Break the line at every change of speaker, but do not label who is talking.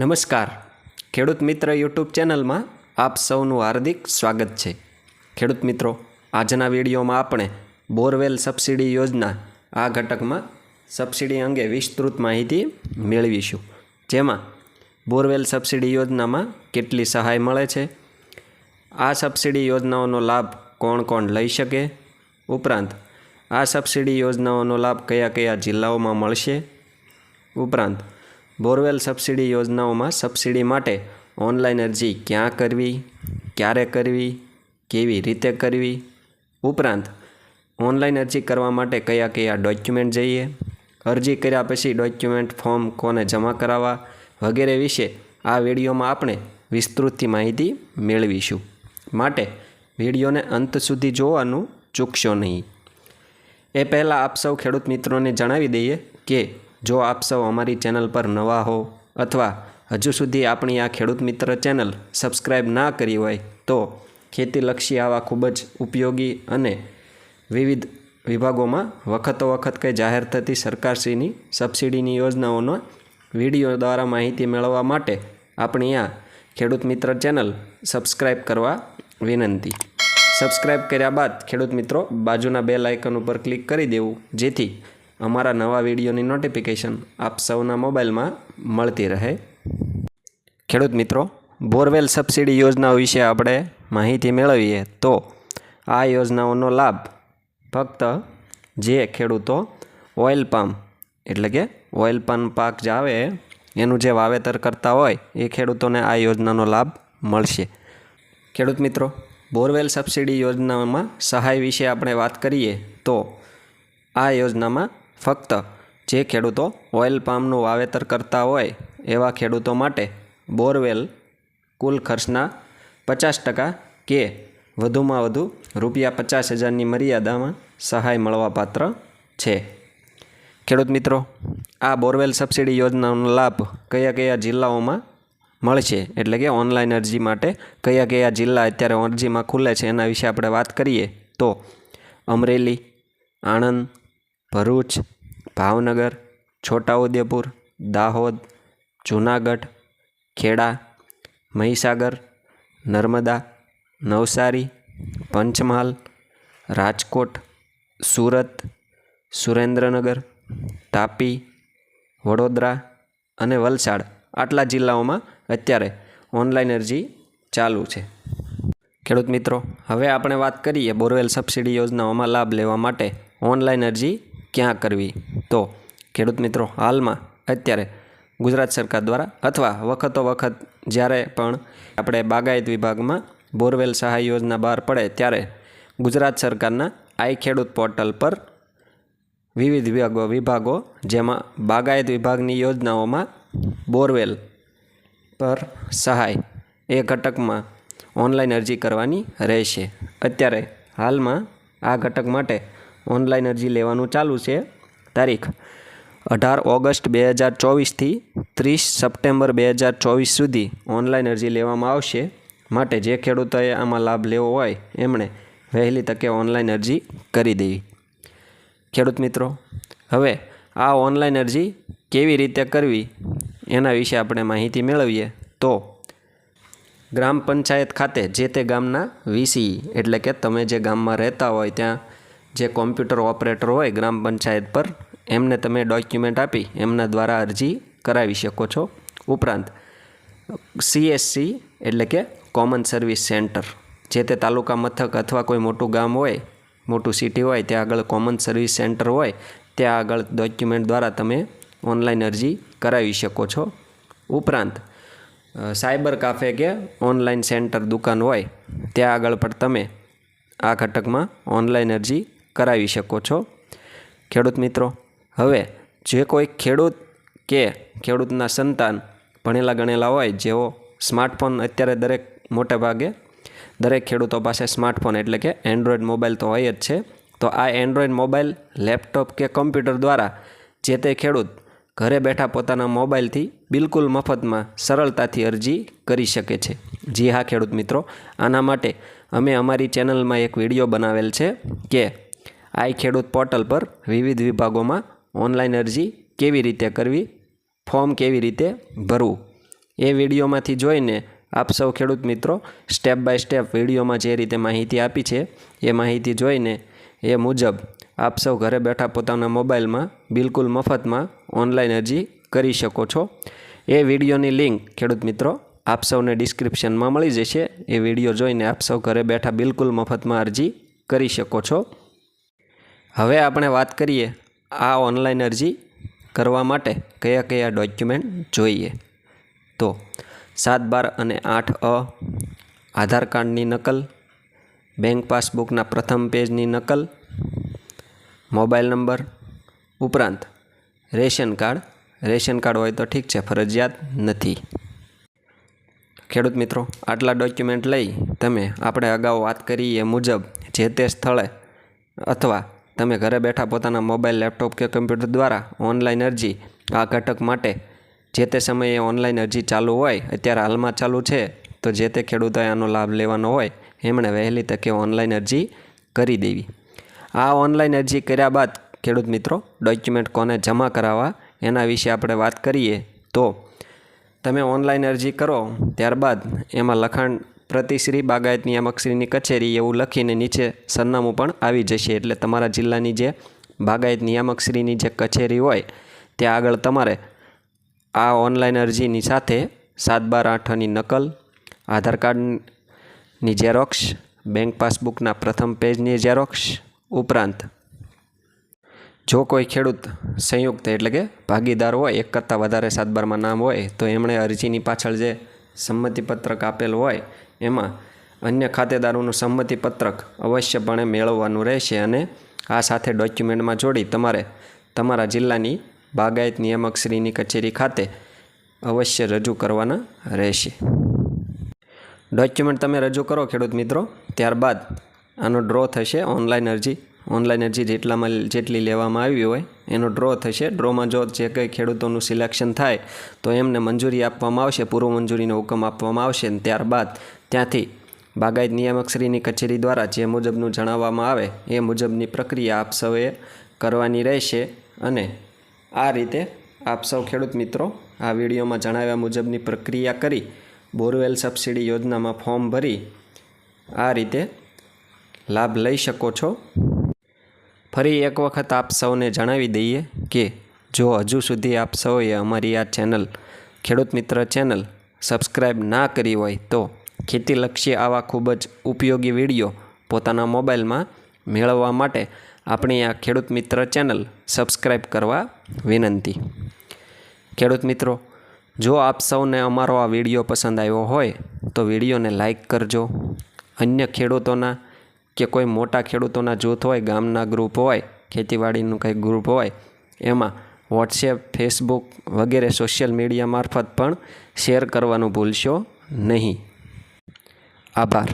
નમસ્કાર. ખેડૂત મિત્ર યુટ્યુબ ચેનલમાં આપ સૌનું હાર્દિક સ્વાગત છે. ખેડૂત મિત્રો, આજના વિડીયોમાં આપણે બોરવેલ સબસિડી યોજના આ ઘટકમાં સબસિડી અંગે વિસ્તૃત માહિતી મેળવીશું. જેમાં બોરવેલ સબસિડી યોજનામાં કેટલી સહાય મળે છે, આ સબસિડી યોજનાઓનો લાભ કોણ કોણ લઈ શકે, ઉપરાંત આ સબસિડી યોજનાઓનો લાભ કયા કયા જિલ્લાઓમાં મળશે, ઉપરાંત બોરવેલ સબસિડી યોજનાઓમાં સબસિડી માટે ઓનલાઈન અરજી ક્યાં કરવી, ક્યારે કરવી, કેવી રીતે કરવી? ઉપરાંત, ઓનલાઈન અરજી કરવા માટે કયા કયા ડોક્યુમેન્ટ જોઈએ? અરજી કર્યા પછી ડોક્યુમેન્ટ ફોર્મ કોને જમા કરાવવા? વગેરે વિશે આ વિડીયોમાં આપણે વિસ્તૃતથી માહિતી મેળવીશું. માટે વિડીયોને અંત સુધી જોવાનું ચૂકશો નહીં. એ પહેલાં આપ સૌ ખેડૂત મિત્રોને જણાવી દઈએ કે જો આપ સૌ અમારી ચેનલ પર નવા હો અથવા હજુ સુધી આપણી આ ખેડૂત મિત્ર ચેનલ સબસ્ક્રાઈબ ના કરી હોય, તો ખેતીલક્ષી આવા ખૂબ જ ઉપયોગી અને વિવિધ વિભાગોમાં વખતો વખત કંઈ જાહેર થતી સરકારશ્રીની સબસિડીની યોજનાઓનો વીડિયો દ્વારા માહિતી મેળવવા માટે આપણી આ ખેડૂત મિત્ર ચેનલ સબસ્ક્રાઈબ કરવા વિનંતી. સબસ્ક્રાઈબ કર્યા બાદ ખેડૂત મિત્રો બાજુના બેલ આઇકન ઉપર ક્લિક કરી દેવું, જેથી અમારા નવા વિડીયોની નોટિફિકેશન આપ સૌના મોબાઈલમાં મળતી રહે. ખેડૂત મિત્રો, બોરવેલ સબસિડી યોજનાઓ વિશે આપણે માહિતી મેળવીએ તો આ યોજનાઓનો લાભ ફક્ત જે ખેડૂતો ઓઇલ પામ, એટલે કે ઓઇલ પામ પાક જે આવે, એનું જે વાવેતર કરતા હોય, એ ખેડૂતોને આ યોજનાનો લાભ મળશે. ખેડૂત મિત્રો, બોરવેલ સબસિડી યોજનામાં સહાય વિશે આપણે વાત કરીએ તો આ યોજનામાં ફક્ત જે ખેડૂતો ઓઇલ પામનું વાવેતર કરતા હોય એવા ખેડૂતો માટે બોરવેલ કુલ ખર્ચના પચાસ ટકા કે વધુમાં વધુ રૂપિયા પચાસ હજારની મર્યાદામાં સહાય મળવાપાત્ર છે. ખેડૂત મિત્રો, આ બોરવેલ સબસિડી યોજનાનો લાભ કયા કયા જિલ્લાઓમાં મળશે? એટલે કે ઓનલાઈન અરજી માટે કયા કયા જિલ્લા અત્યારે અરજીમાં ખુલે છે એના વિશે આપણે વાત કરીએ તો અમરેલી, આણંદ ભરૂચ, ભાવનગર, છોટાઉદેપુર, દાહોદ, જૂનાગઢ, ખેડા, મહીસાગર, નર્મદા, નવસારી, પંચમહાલ, રાજકોટ, સુરત, સુરેન્દ્રનગર, તાપી, વડોદરા અને વલસાડ આટલા જિલ્લાઓમાં અત્યારે ઓનલાઈન અરજી ચાલુ છે. ખેડૂત મિત્રો, હવે આપણે વાત કરીએ બોરવેલ સબસિડી યોજનાઓમાં લાભ લેવા માટે ઓનલાઈન અરજી ક્યાં કરવી? તો ખેડૂત મિત્રો, હાલમાં અત્યારે ગુજરાત સરકાર દ્વારા અથવા વખતો વખત જ્યારે પણ આપણે બાગાયત વિભાગમાં બોરવેલ સહાય યોજના બહાર પડે ત્યારે ગુજરાત સરકારના આઈ ખેડૂત પોર્ટલ પર વિવિધ વિભાગો વિભાગો, જેમાં બાગાયત વિભાગની યોજનાઓમાં બોરવેલ પર સહાય એ ઘટકમાં ઓનલાઈન અરજી કરવાની રહેશે. અત્યારે હાલમાં આ ઘટક માટે ઓનલાઈન અરજી લેવાનું ચાલુ છે. તારીખ, અઢાર ઓગસ્ટ બે હજાર ચોવીસથી ત્રીસ સપ્ટેમ્બર બે હજાર ચોવીસ સુધી ઓનલાઈન અરજી લેવામાં આવશે. માટે જે ખેડૂતોએ આમાં લાભ લેવો હોય, એમણે વહેલી તકે ઓનલાઈન અરજી કરી દેવી. ખેડૂત મિત્રો, હવે આ ઓનલાઈન અરજી કેવી રીતે કરવી, એના વિશે આપણે માહિતી મેળવીએ તો ગ્રામ પંચાયત ખાતે જે તે ગામના વીસી, એટલે કે તમે જે ગામમાં રહેતા હોય ત્યાં જે કોમ્પ્યુટર ઓપરેટર હોય ગ્રામ પંચાયત પર, એમને તમે ડોક્યુમેન્ટ આપી, એમના દ્વારા અરજી કરાવી શકો છો. ઉપરાંત સીએસસી એટલે કે કોમન સર્વિસ સેન્ટર જે તે તાલુકા મથક અથવા કોઈ મોટું ગામ હોય, મોટું સિટી હોય, ત્યાં આગળ કોમન સર્વિસ સેન્ટર હોય, ત્યાં આગળ ડોક્યુમેન્ટ દ્વારા તમે ઓનલાઈન અરજી કરાવી શકો છો. ઉપરાંત સાયબર કાફે કે ઓનલાઈન સેન્ટર દુકાન હોય, ત્યાં આગળ પણ તમે આ ઘટકમાં ઓનલાઈન અરજી કરાવી શકો છો. ખેડૂત મિત્રો, હવે જે કોઈ ખેડૂત કે ખેડૂતના સંતાન ભણેલા ગણેલા હોય, જેઓ સ્માર્ટફોન અત્યારે દરેક મોટે ભાગે દરેક ખેડૂતો પાસે સ્માર્ટફોન એટલે કે એન્ડ્રોઈડ મોબાઈલ તો હોય જ છે. તો આ એન્ડ્રોઈડ મોબાઈલ લેપટોપ કે કમ્પ્યુટર દ્વારા જે તે ખેડૂત ઘરે બેઠા પોતાના મોબાઈલથી બિલકુલ મફતમાં સરળતાથી અરજી કરી શકે છે. જી હા, ખેડૂત મિત્રો, આના માટે અમે અમારી ચેનલમાં એક વીડિયો બનાવેલ છે કે આઈ ખેડૂત પોર્ટલ પર વિવિધ વિભાગોમાં ઓનલાઈન અરજી કેવી રીતે કરવી, ફોર્મ કેવી રીતે ભરવું, એ વિડીયોમાંથી જોઈને આપ સૌ ખેડૂત મિત્રો સ્ટેપ બાય સ્ટેપ વિડીયોમાં જે રીતે માહિતી આપી છે, એ માહિતી જોઈને એ મુજબ આપ સૌ ઘરે બેઠા પોતાના મોબાઈલમાં બિલકુલ મફતમાં ઓનલાઈન અરજી કરી શકો છો. એ વિડીયોની લિંક ખેડૂત મિત્રો આપ સૌને ડિસ્ક્રિપ્શનમાં મળી જશે. એ વીડિયો જોઈને આપ સૌ ઘરે બેઠા બિલકુલ મફતમાં અરજી કરી શકો છો. હવે આપણે વાત કરીએ આ ઓનલાઈન અરજી કરવા માટે કયા કયા ડોક્યુમેન્ટ જોઈએ. તો સાત બાર અને આઠ અ, આધાર કાર્ડની નકલ, બેંક પાસબુકના પ્રથમ પેજની નકલ, મોબાઈલ નંબર ઉપરાંત રેશન કાર્ડ. રેશન કાર્ડ હોય તો ઠીક છે, ફરજિયાત નથી. ખેડૂત મિત્રો, આટલા ડોક્યુમેન્ટ લઈ તમે આપણે અગાઉ વાત કરી એ મુજબ જે તે સ્થળે અથવા તમે ઘરે બેઠા પોતાના મોબાઈલ, લેપટોપ કે કમ્પ્યુટર દ્વારા ઓનલાઈન અરજી આ ઘટક માટે જે તે સમયે ઓનલાઈન અરજી ચાલુ હોય, અત્યારે હાલમાં ચાલુ છે, તો જે તે ખેડૂતોએ આનો લાભ લેવાનો હોય, એમણે વહેલી તકે ઓનલાઈન અરજી કરી દેવી. આ ઓનલાઈન અરજી કર્યા બાદ ખેડૂત મિત્રો, ડોક્યુમેન્ટ કોને જમા કરાવવા એના વિશે આપણે વાત કરીએ તો તમે ઓનલાઈન અરજી કરો, ત્યારબાદ એમાં લખાણ પ્રતિશ્રી બાગાયત નિયામકશ્રીની કચેરી એવું લખીને નીચે સરનામું પણ આવી જશે. એટલે તમારા જિલ્લાની જે બાગાયત નિયામકશ્રીની જે કચેરી હોય, ત્યાં આગળ તમારે આ ઓનલાઈન અરજીની સાથે સાત બાર આઠની નકલ, આધાર કાર્ડની ઝેરોક્ષ, બેંક પાસબુકના પ્રથમ પેજની ઝેરોક્ષ ઉપરાંત જો કોઈ ખેડૂત સંયુક્ત એટલે કે ભાગીદાર હોય, એક કરતાં વધારે સાતબારમાં નામ હોય, તો એમણે અરજીની પાછળ જે સંમતિપત્રક આપેલું હોય, એમાં અન્ય ખાતેદારોનું સંમતિપત્રક અવશ્યપણે મેળવવાનું રહેશે અને આ સાથે ડોક્યુમેન્ટમાં જોડી તમારે તમારા જિલ્લાની બાગાયત નિયામકશ્રીની કચેરી ખાતે અવશ્ય રજૂ કરવાના રહેશે. ડોક્યુમેન્ટ તમે રજૂ કરો ખેડૂત મિત્રો, ત્યારબાદ આનો ડ્રો થશે. ઓનલાઈન અરજી ઓનલાઈન અરજી જેટલામાં જેટલી લેવામાં આવી હોય એનો ડ્રો થશે. ડ્રોમાં જો જે કંઈ ખેડૂતોનું સિલેક્શન થાય, તો એમને મંજૂરી આપવામાં આવશે, પૂર્વ મંજૂરીનો હુકમ આપવામાં આવશે અને ત્યારબાદ ત્યાંથી બાગાયત નિયામકશ્રીની કચેરી દ્વારા જે મુજબનું જણાવવામાં આવે, એ મુજબની પ્રક્રિયા આપ સૌએ કરવાની રહેશે અને આ રીતે આપ સૌ ખેડૂત મિત્રો આ વિડીયોમાં જણાવ્યા મુજબની પ્રક્રિયા કરી, બોરવેલ સબસિડી યોજનામાં ફોર્મ ભરી, આ રીતે લાભ લઈ શકો છો. ફરી એક વખત આપ સૌને જણાવી દઈએ કે જો હજુ સુધી આપ સૌએ અમારી આ ચેનલ ખેડૂત મિત્ર ચેનલ સબસ્ક્રાઈબ ના કરી હોય તો ખેતીલક્ષી આવા ખૂબ જ ઉપયોગી વીડિયો પોતાના મોબાઈલમાં મેળવવા માટે આપણી આ ખેડૂત મિત્ર ચેનલ સબસ્ક્રાઈબ કરવા વિનંતી. ખેડૂત મિત્રો, જો આપ સૌને અમારો આ વીડિયો પસંદ આવ્યો હોય તો વિડીયોને લાઈક કરજો. અન્ય ખેડૂતોના કે કોઈ મોટા ખેડૂતોના જૂથ હોય, ગામના ગ્રુપ હોય, ખેતીવાડીનું કંઈ ગ્રુપ હોય, એમાં વોટ્સએપ, ફેસબુક વગેરે સોશિયલ મીડિયા મારફત પણ શેર કરવાનું ભૂલશો નહીં. આભાર.